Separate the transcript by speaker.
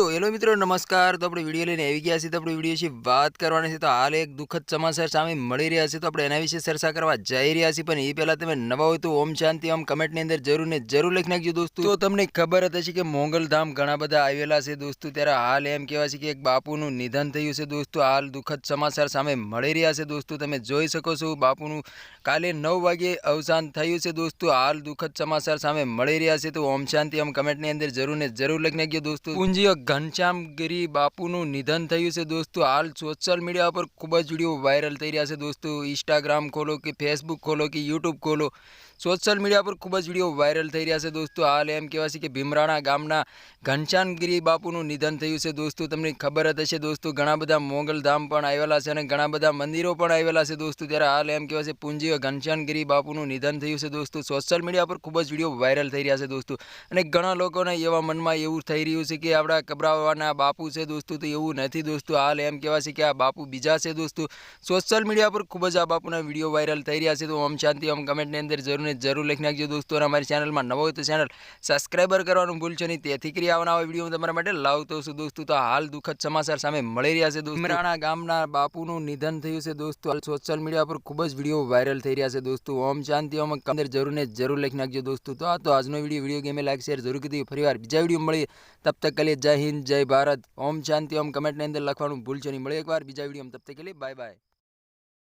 Speaker 1: તો હેલો મિત્રો, નમસ્કાર. તો આપણે વીડિયો લઈને આવી ગયા છીએ. તો આપણે વીડિયો વિશે વાત કરવાની છે. તો હાલ એક દુઃખદ સમાચાર સામે મળી રહ્યા છે. તો આપણે એના વિશે ચર્ચા કરવા જઈ રહ્યા છીએ. પણ એ પહેલાં તમે નવા હોય તો ઓમ શાંતિ, ઓમ કમેન્ટની અંદર જરૂર ને જરૂર લખી નાખજો દોસ્તો. તો તમને ખબર હતી છે કે મોંગલધામ ઘણા બધા આવેલા છે દોસ્તો. ત્યારે હાલ એમ કહેવાય છે કે એક બાપુનું નિધન થયું છે દોસ્તો. હાલ દુઃખદ સમાચાર સામે મળી રહ્યા છે દોસ્તો. તમે જોઈ શકો છો બાપુનું કાલે નવ વાગે અવસાન થયું છે દોસ્તો. હાલ દુઃખદ સમાચાર સામે મળી રહ્યા છે. તો ઓમ શાંતિ, ઓમ કમેન્ટની અંદર જરૂર ને જરૂર લખી નાખજો દોસ્તો. પૂંજીય ઘનશ્યામગીરી બાપુનું નિધન થયું છે દોસ્તો. હાલ સોશિયલ મીડિયા પર ખૂબ જ વીડિયો વાયરલ થઈ રહ્યા છે દોસ્તો. ઇન્સ્ટાગ્રામ ખોલો કે ફેસબુક ખોલો કે યુટ્યુબ ખોલો. સોશિયલ મીડિયા પર ખૂબ જ વીડિયો વાયરલ થઈ રહ્યા છે દોસ્તો. હાલ એમ કહેવાય છે કે ભીમરાણા ગામના ઘનશ્યામગીરી બાપુનું નિધન થયું છે દોસ્તો. તમને ખબર જ હશે દોસ્તો, ઘણા બધા મોગલધામ પણ આવેલા છે અને ઘણા બધા મંદિરો પણ આવેલા છે દોસ્તો. ત્યારે હાલ એમ કહેવાય છે પૂંજી ઘનશ્યામગીરી બાપુનું નિધન થયું છે દોસ્તો. સોશિયલ મીડિયા પર ખૂબ જ વીડિયો વાયરલ થઈ રહ્યા છે દોસ્તો. અને ઘણા લોકોને એવા મનમાં એવું થઈ રહ્યું છે કે આપણા કબરાવાના બાપુ છે દોસ્તો, તો એવું નથી દોસ્તો. હાલ એમ કહેવાય છે કે આ બાપુ બીજા છે દોસ્તો. સોશિયલ મીડિયા પર ખૂબ જ આ બાપુના વીડિયો વાયરલ થઈ રહ્યા છે, તો ઓમ શાંતિ, ઓમ કમેન્ટની અંદર જરૂર ને જરૂર લખી નાખજો દોસ્તો. અને અમારી ચેનલમાં નવો હોય તો ચેનલ સબસ્ક્રાઈબર કરવાનું ભૂલશો નહીં. તેથી કરી આવવાના આવા વીડિયો હું તમારા માટે લાવતો છું દોસ્તો. તો હાલ દુઃખદ સમાચાર સામે મળી રહ્યા છે દોસ્તો. ઇમરાણા ગામના બાપુનું નિધન થયું છે દોસ્તો. હાલ સોશિયલ મીડિયા પર ખૂબ જ વીડિયો વાયરલ થઈ રહ્યા છે દોસ્તો. ઓમ શાંતિ, ઓમ અંદર જરૂર ને જરૂર લખી નાખજો દોસ્તો. તો આ તો આજનો વીડિયો વીડિયો ગેમે લાઈક શેર જરૂર કીધી ફરીવાર બીજા વીડિયો મળીએ. તબ તક કલે લીએ જય હિન્દ, જય ભારત. ઓમ શાંતિ, ઓમ કમેન્ટની અંદર લખવાનું ભૂલશો નહીં. મળે એકવાર બીજા વીડિયો તબ તક કે બાય બાય.